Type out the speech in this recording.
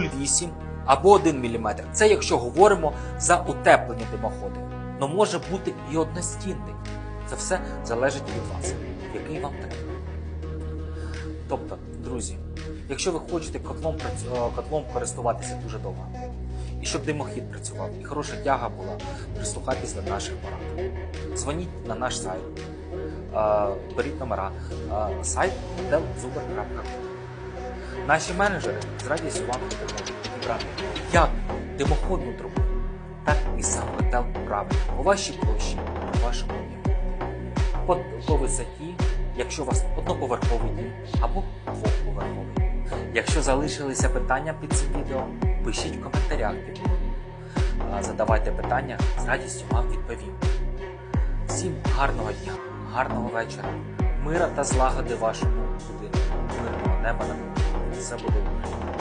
0,8 або 1 мм. Це якщо говоримо за утеплені димоходи. Но може бути і одностінний. Це все залежить від вас, який вам треба. Тобто, друзі, якщо ви хочете котлом, е, котлом користуватися дуже довго, і щоб димохід працював, і хороша тяга була, прислухайтесь до наших порад. Дзвоніть на наш сайт, е, беріть номера, е, сайт hotelzuber.com. Наші менеджери з радістю вам допоможуть підібрати як димоходну трубу, так і сам котел правильно по вашій площі, по вашому дні. По, висоті, якщо у вас одноповерховий дім або двохповерховий. Якщо залишилися питання під цим відео, пишіть в коментарях під. Задавайте питання, з радістю вам відповім. Всім гарного дня, гарного вечора, мира та злагоди вашому будинку, мирного неба над reasonable